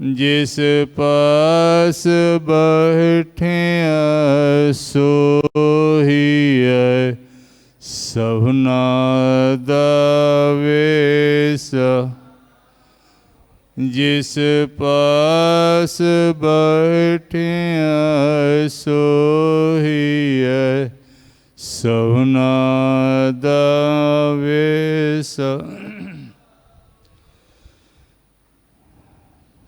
ਜਿਸ ਪਾਸ ਬੈਠਿਆ ਸੋਹੀਐ ਸਭਨਾ ਦਾ ਵੇਸ। ਜਿਸ ਪਾਸ ਬੈਠਿਆ ਸੋਹੀਐ ਸਭਨਾ ਦਾ ਵੇਸ।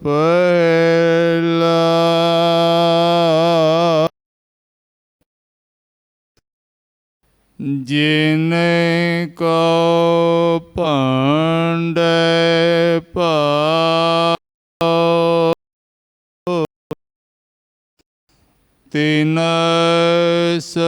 ਪਹਿਲਾ ਜਿਨ ਕੋ ਭੰਡ ਪਾਓ ਤਿਨ ਸਵਾਰ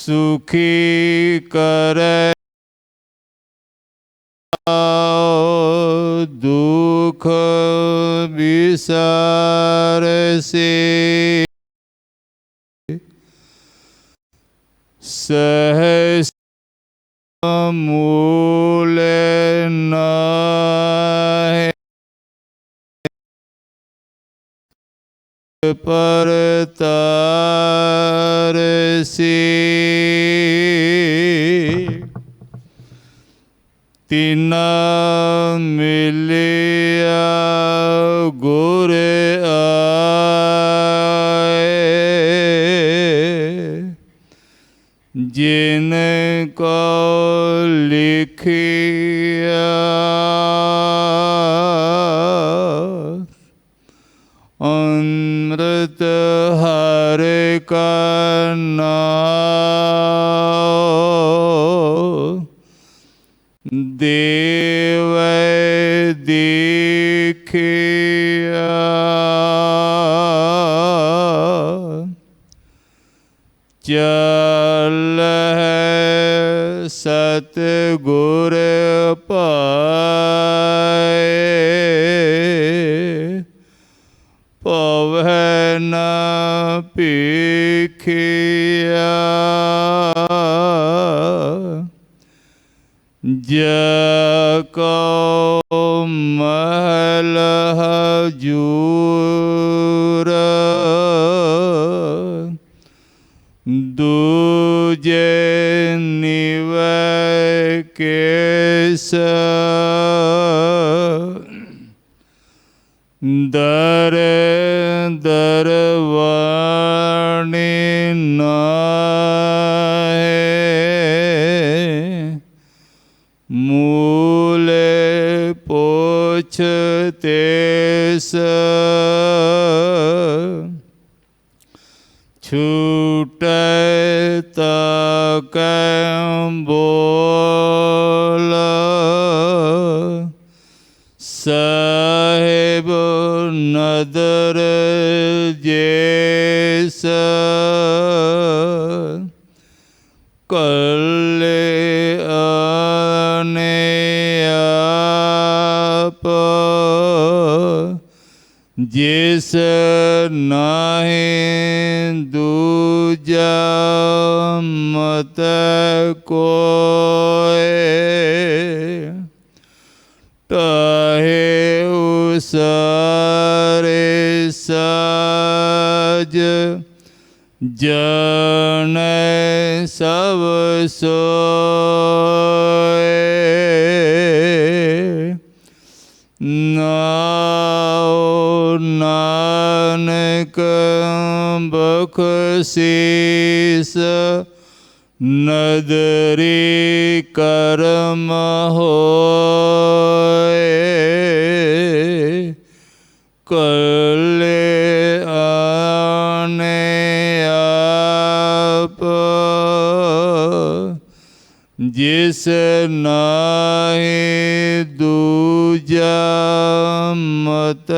सुखी करे दुख विसार से सहस मूल न पर तिन मिलिया गोरे जिन को लिखिया अमृत हरे का ना ਚਲ ਹੈ ਸਤ ਗੁਰ ਪਾਏ ਪਵੈ ਨ ਭੀਖਿਆ। ਜਾ हरे दरवाणी नाहे मूले छूट तक बोल। स नदर जैस कल्ले अने आप जिस नाहे दूजा मत कोए टहे सरे सज जन सब सो नौ नानक बखशीस नदरी करमा ਜਿਸ ਨਾਹੀ ਦੂਜਾ ਮਤ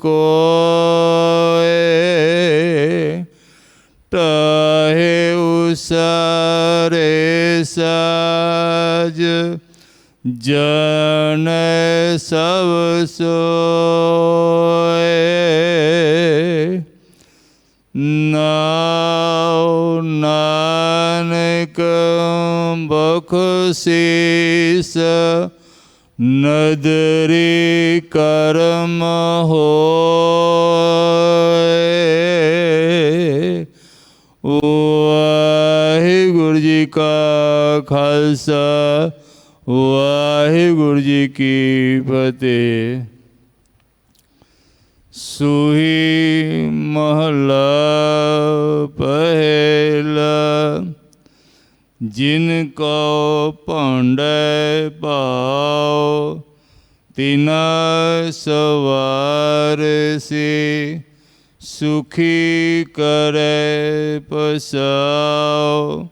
ਕੋਏ ਤਾਹੇ ਉਸਾਰੇ ਸਾਜ ਜਨ ਸਭ ਸੋਏ शेष नदरे कर्म हो वाहिगुरु जी का खालसा वाहिगुरु जी की फतेह। सुही महला पहल जिनको पंड पाओ, तीन सवार से सुखी करे पसाओ,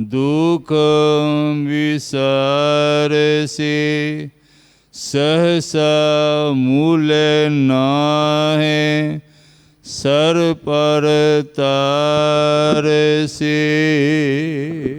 दुख विसार से सहसा मूल न सर पर तार से।